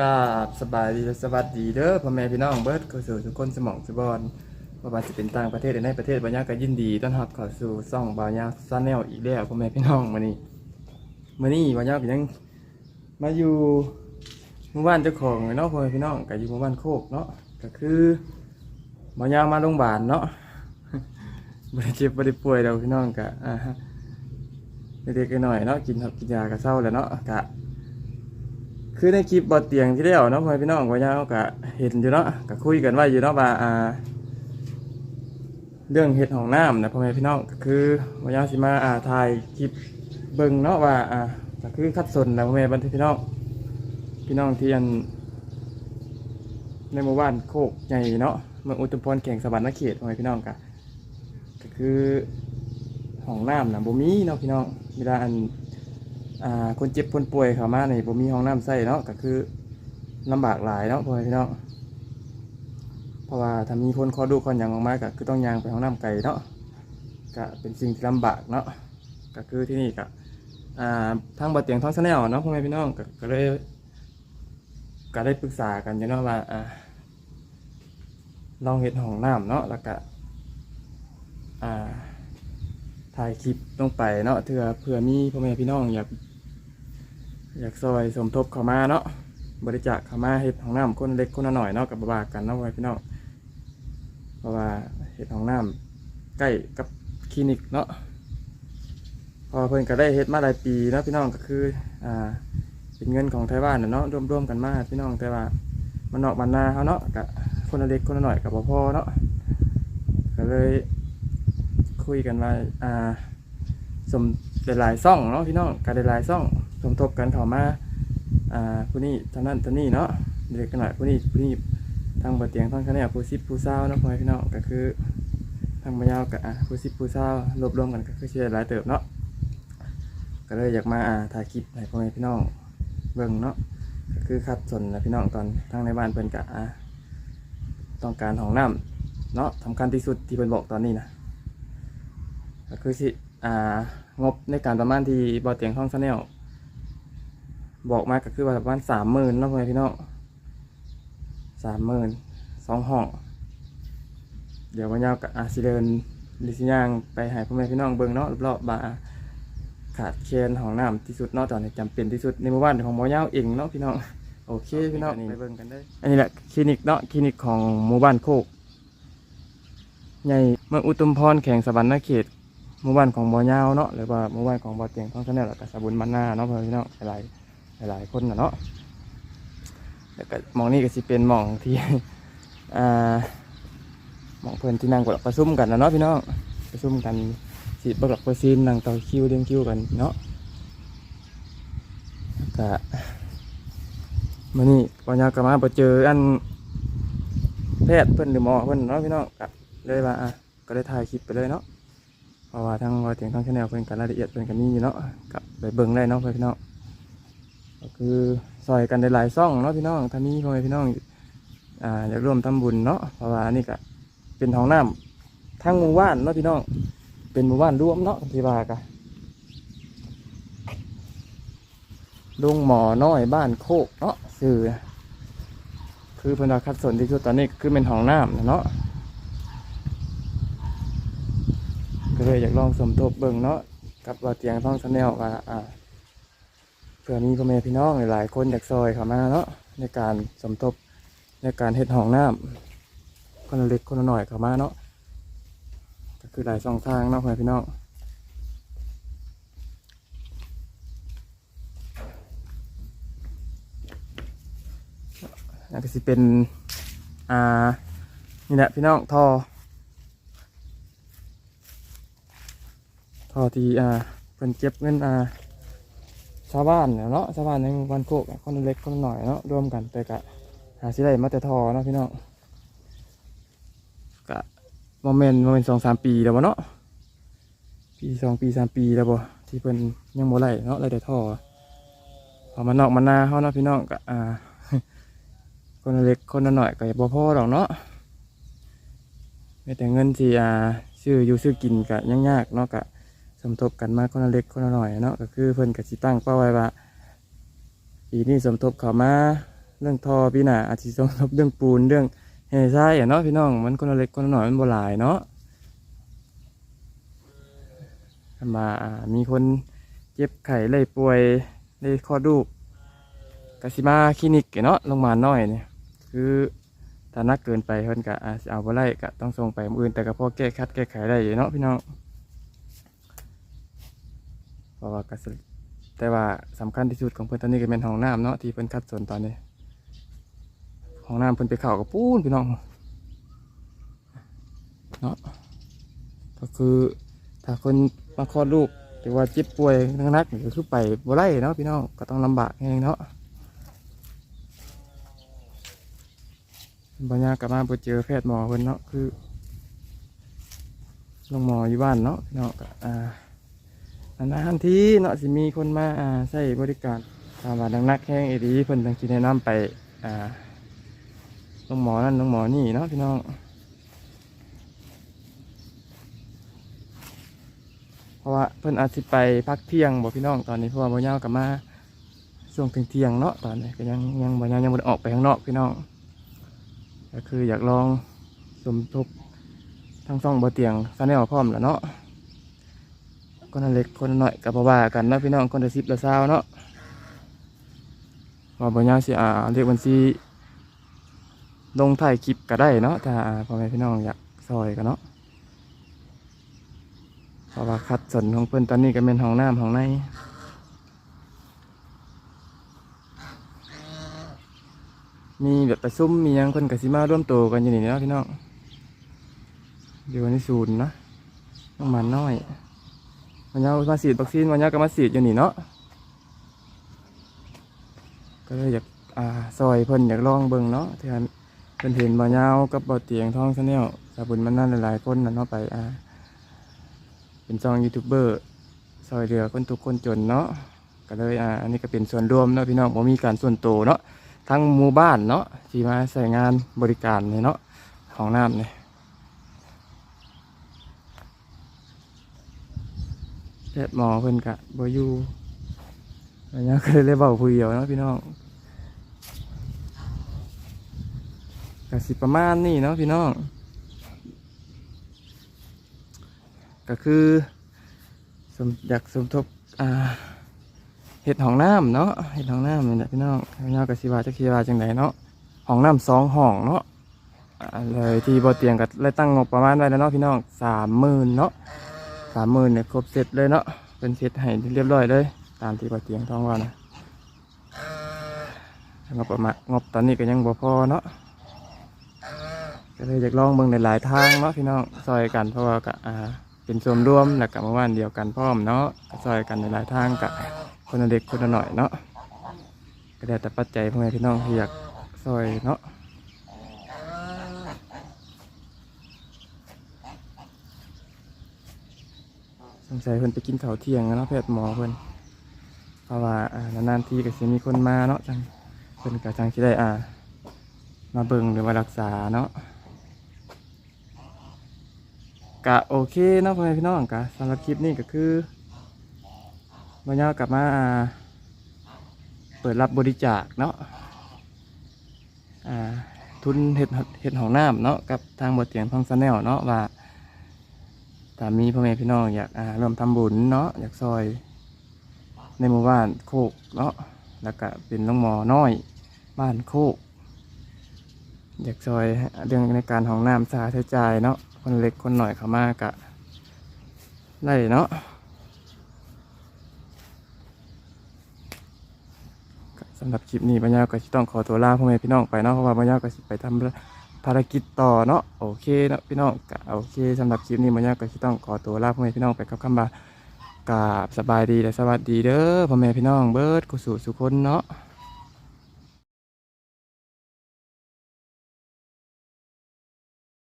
กราบสบายดีและสวัสดีเด้อพ่อแม่พี่น้องเบิร์ดเข้าสู่ทุกคนสมองสบอลว่าว่าจะเป็นต่างประเทศหรือในประเทศบางอย่างก็ยินดีต้อนรับเข้าสู่ซ่องบางอย่างซาแนลอีกแล้วพ่อแม่พี่น้องมื้อนี้มื้อนี้บางอย่างก็ยังมาอยู่หมู่บ้านเจ้าของเนาะพ่อแม่พี่น้องก็อยู่หมู่บ้านโคกเนาะก็คือบางอย่างมาโรงพยาบาลเนาะบ่ได้เจ็บบ่ได้ป่วยแล้วพี่น้องก็อ่าเด็กๆหน่อยเนาะกินครับกินยาก็เศร้าแล้วเนาะก็ คือในคลิปบอดเตียงที่แล้วเนาะพ่อพี่น้องก็ยาวก็เห็นอยู่เนาะก็คุยกันไว้อยู่เนาะว่าอ่า เรื่องเห็ดของน้ำนะพ่อแม่พี่น้องก็คือว่ายาสิมาอ่าถ่ายคลิปเบิ่งเนาะว่าอ่าก็คือคัดสนนะพ่อแม่บันทึกพี่น้องพี่น้องที่อันในหมู่บ้านโคกใหญ่เนาะเมืองอุตุมพรแข่งสวรรค์เขตพ่อแม่พี่น้องก็ก็คือห้องน้ำนะบ่มีเนาะพี่น้องเวลาอัน อ่าคนเจ็บคนป่วยเข้ามาในผมมีห้องน้ำใส่เนาะก็คือลำบากหลายเนาะพ่อแม่พี่น้องเพราะว่าถ้ามีคนขอดูคนอย่างออกมาก็คือต้องยางไปห้องน้ำไกลเนาะก็เป็นสิ่งที่ลำบากเนาะก็คือที่นี่ก็อ่าทางบัดเตียงท้องสแนลเนาะพ่อแม่พี่น้องก็เลยก็ได้ปรึกษากันอยู่เนาะว่าอ่าลองเห็ดห้องน้ำเนาะแล้วก็อ่าถ่ายคลิปลงไปเนาะเพื่อเพื่อมีพ่อแม่พี่น้องอยาก อยากซอยสมทบเข้ามาเนาะบริจาคเข้ามาเห็ดของน้ำคนเล็กคนหน่อยเนาะกับบากันเนาะพ่อแม่พี่น้องเพราะว่าเห็ดของน้ำใกล้กับคลินิกเนาะพอเพิ่นก็ได้เฮ็ดมาหลายปีเนาะพี่น้องก็คืออ่าเป็นเงินของไทยบ้านเนาะร่วมๆกันมาพี่น้องแต่ว่ามันนอกมันนาเขาเนาะกับคนเล็กคนหน่อยกับพ่อเนาะก็เลยคุยกันว่าอ่าสมหลายๆซ่องเนาะพี่น้องการหลายๆซ่อง สมทบกันเข้ามาอ่าผู้นี้ท่านั้นท่านี้เนาะเด็กกันหน่อยผู้นี้ผู้นี้ทางบทเตียงทางคะแนนผู้ซิบผู้เศร้าเนาะพ่อพี่น้องก็คือทางมายาวกับผู้ซิบผู้เศร้ารวบรวมกันก็คือเชียร์หลายเติบเนาะก็เลยอยากมาอ่าถ่ายคลิปให้พ่อแม่พี่น้องเบิ่งเนาะก็คือคัดสนนะพี่น้องตอนทางในบ้านเพิ่นกะอ่าต้องการห้องน้ำเนาะสำคัญที่สุดที่เพิ่นบอกตอนนี้นะก็คือสิอ่างบในการประมาณที่บอเตียงห้องชาแนล บอกมาก็คือว่าประมาณสามหมื่นเนาะพ่อแม่พี่น้องสามหมื่นสองห้องเดี๋ยววันยาวกับอาซิเดินลิซิย่างไปใหายพ่อแม่พี่น้องเบิ่งเนาะรอบๆบาขาดแคลนของน้ำที่สุดเนาะตอนนี้จำเป็นที่สุดในหมู่บ้านของหมอยาวเองเนาะพี่น้องโอเคพี่น้องไปเบิ่งกันได้อันนี้แหละคลินิกเนาะคลินิกของหมู่บ้านโคกใหญ่เมืองอุตุมพรแข่งสวรรค์เขตหมู่บ้านของบ่อยาวเนาะหรือว่าหมู่บ้านของบ่อเตียงท้องชาแนลแล้วก็สบุญมันนาเนาะพ่อพี่น้องหลาย หลายคนนะเนาะแล้วก็มองนี่ก็สิเป็นมองที่อ่ามองเพื่อนที่นั่งกดประชุมกันนะเนาะพี่น้องประชุมกันสิบกหลักปร์ซีนนั่งต่อคิวเรียงคิวกันเนาะก็มื่อนี้บ่อยาวก็มาบ่เจออันแพทย์เพิ่อนหรือหมอเพิ่อนเนาะพี่น้องก็เลยว่าอะก็ได้ถ่ายคลิปไปเลยเนาะเพราะว่าทั้งวาเตียงทั้งชาแนลเพิ่นกันรายละเอียดเพิ่นกันนี่อยู่เนาะกับไปเบิ่งได้เนาะเพื่อนพี่น้อง ก็คือซอยกันได้หลายซ่องเนาะพี่น้องท่านี้พ่อแม่พี่น้องอ่าอยากร่วมทำบุญเนาะเพราะว่านี่ก็เป็นห้องน้ำทั้งหมู่บ้านเนาะพี่น้อง เป็นหมู่บ้านรวมเนาะที่ว่ากันลุงหมอน้อยบ้านโคกเนาะสื่อคือพนว่าคัดสนที่สุดตอนนี้คือเป็นห้องน้ำเนาะก็เลยอยากลองสมทบเบิ่งเนาะกับว่าเตียงท่องชาแนลว่าอ่า เพื่อมีพ่อแม่พี่น้องหลายๆคนอยากซอยเข้ามาเนาะในการสมทบในการเฮ็ดห้องน้ำคนละเล็กคนละหน่อยเข้ามาเนาะก็คือหลายช่องทางเนาะพ่อแม่พี่น้องนั่นก็สิเป็นอ่านี่แหละพี่น้องท่อทอที่อ่าเพิ่นเก็บเงินอ่า ชาวบ้านเนาะชาวบ้านในหมู่บ้านโคกคนเล็กคนหน่อยเนาะรวมกันแต่กะหาสิได้มาแต่ทอเนาะพี่น้องกะโมเมนต์โมเมนต์สองสามปีแล้วบ่เนาะปีสองปีสามปีแล้วบ่ที่เพิ่นยังบ่ไล่เนาะไล่แต่ทอพอมันอกมันาเฮาเนาะพี่น้องกะอ่าคนเล็กคนหน่อยก็บ่พอดอกเนาะมีแต่เงินที่อ่าซื้ออยู่ซื้อกินกะยังยากเนาะกะ สมทบกันมาคนละเล็กคนละหน่อยเนาะก็คือเพิ่นกับสิตั้งเป้าไว้ว่าปีนี้สมทบเข้ามาเรื่องทอพี่น่ะอาจจะสมทบเรื่องปูนเรื่องเฮทรายอะเนาะพี่น้องมันคนละเล็กคนละหน่อยมันบ่หลายเนาะมาอ่ามีคนเจ็บไข้เลยป่วยเลยคอดูกกสิมาคลินิกเนาะโรงพยาบาลน้อยเนี่ยคือถ้านักเกินไปเพิ่นก็อาจจะเอาบ่ได้ก็ต้องส่งไปมืออื่นแต่ก็พอแก้คัดแก้ไขได้เนาะพี่น้อง เพราะว่ากสแต่ว่าสำคัญที่สุดของเพิ่อนตอนนี้ก็เป็นห้องน้ำเนาะที่เพิ่อนคัดสนตอนนี้ห้องน้ำเพิ่อนไปเข้ากับปูนพี่น้องเนาะก็คือถ้าคนมาคลอดลูกหรือว่าเจ็บป่วยนักๆนี่ก็คือไปบ่ได้เนาะพี่น้องก็ต้องลำบากเองเนาะปัญญากลับมาไปเจอแพทย์หมอเพิ่อนเนาะคือโรงหมออยู่บ้านเนาะพี่น้องก็อ่า นานๆทีเนาะสิมีคนมาอ่าใช้บริการถามว่าดังนักแห้งเอดีเพิ่นจังสิแนะนำไปอ่าน้องหมอนั่นน้องหมอนี่เนาะพี่น้องเพราะว่าเพิ่นอาจสิไปพักเที่ยงบ่พี่น้องตอนนี้เพราะว่าบ่ยาวกลับมาช่วงเที่ยงเนาะตอนนี้ก็ยังยังบ่ยาวยังบ่ได้ออกไปข้างนอกพี่น้องก็คืออยากลองสมทบทั้งสองบ่เตียงซะแนวพร้อมแล้วเนาะ คนละเล็กคนละหน่อยกับว่ากันนะพี่น้องคนละสิบละเศร้าเนาะว่าบ่ยาวสิอ่าเรียกบัญชีลงถ่ายคลิปก็ได้เนาะถ้าพ่อแม่พี่น้องอยากซอยกันเนาะเพราะว่าคัดสนของเพิ่อนตอนนี้ก็เป็นห้องน้ำห้องในมีแบบประชุมมียังคนกับสิมาร่วมตัวกันอยู่นี่เนาะพี่น้องอยู่ในศูนย์นะน้องมันน้อย วันนี้มาฉีดวัคซีนวันนี้ก็มาฉีดอยู่นี่เนาะก็เลยอยากอ่าซอยเพิ่นอยากลองเบิ่งเนาะที่อันเพิ่นเห็นบ่ยาวกับบ่เตียงท้องซะแนวสาบุญมันนั่นหลายๆคนน่ะเนาะไปอ่าเป็นจองยูทูบเบอร์ซอยเหลือคนทุกคนจนเนาะก็เลยอ่าอันนี้ก็เป็นส่วนรวมเนาะพี่น้องบ่มีการส่วนตัวเนาะทั้งหมู่บ้านเนาะที่มาใส่งานบริการนี่เนาะของน้ำเนี่ย แพทย์หมอเพิ่นกะบอยู่อันนี้ก็เลยเบาผู้เดียวเนาะพี่น้องก็สิประมาณนี้เนาะพี่น้อง ก็คือสมอยากสมทบอ่าเห็ดห้องน้ำเนาะเห็ดห้องน้ำเนี่แหละพี่น้องพี่น้องก็สิว่าจะคิดว่าจังไดเนาะห้องน้ำสองห้องเนาะอ่าเลยที่บ่เตียงก็เลยตั้งงบประมาณไว้แล้วเนาะพี่น้องสามหมื่นเนาะ สามหมื่นเนี่ยครบเสร็จเลยเนาะเป็นเสร็จให้เรียบร้อยเลย ตามที่ป้าเตียงท้องว่านะงบประมาณงบตอนนี้ก็ยังบ่พอเนาะก็เลยอยากลองเบิ่งในหลายทางเนาะพี่น้องซอยกันเพราะว่าก็อ่าเป็นส่วนรวมแล้วกับเมื่อวานเดียวกันพร้อมเนาะก็ซอยกันในหลายทางกับคนละเด็กคนละหน่อยเนาะก็ได้แต่ปัจจัยพ่อแม่พี่น้องที่อยากซอยเนาะ สงสัยเพิ่นไปกินข้าวเที่ยงแล้วเนาะแพทย์หมอเพิ่นเพราะว่าอ่านานๆทีก็สิมีคนมาเนาะจังเพิ่นก็จังสิได้อ่า มาเบิ่งหรือมารักษาเนาะกะโอเคเนาะพ่อแม่พี่น้องกะสำหรับคลิปนี้ก็คือวันนี้กลับมาอ่าเปิดรับบริจาคเนาะอ่าทุนเห็ดเห็ดของน้ำเนาะกับทางบทเตียงพังซาแนลเนาะว่า ถ้ามีพ่อแม่พี่น้องอยากอ่าร่วมทำบุญเนาะอยากซอย ในหมู่บ้านโคกเนาะแล้วก็เป็นน้องหมอน้อย บ้านโคก อยากซอยเรื่องในการของน้ำสาใช้จ่ายเนาะคนเล็กคนหน่อยเขามากะได้เนาะสำหรับคลิปนี้ปัญญาก็ต้องขอตัวลาพ่อแม่พี่น้องไปเนาะเพราะว่าปัญญาก็ไปทำ ภารกิจต่อเนาะโอเคเนาะพี่น้องโอเคสำหรับคลิปนี้มันยากก็ที่ต้องขอตัวลาพ่อแม่พี่น้องไปกับคำบากราบสบายดีและสวัสดีเด้อพ่อแม่พี่น้องเบิร์ดกุศลสุคนเนาะ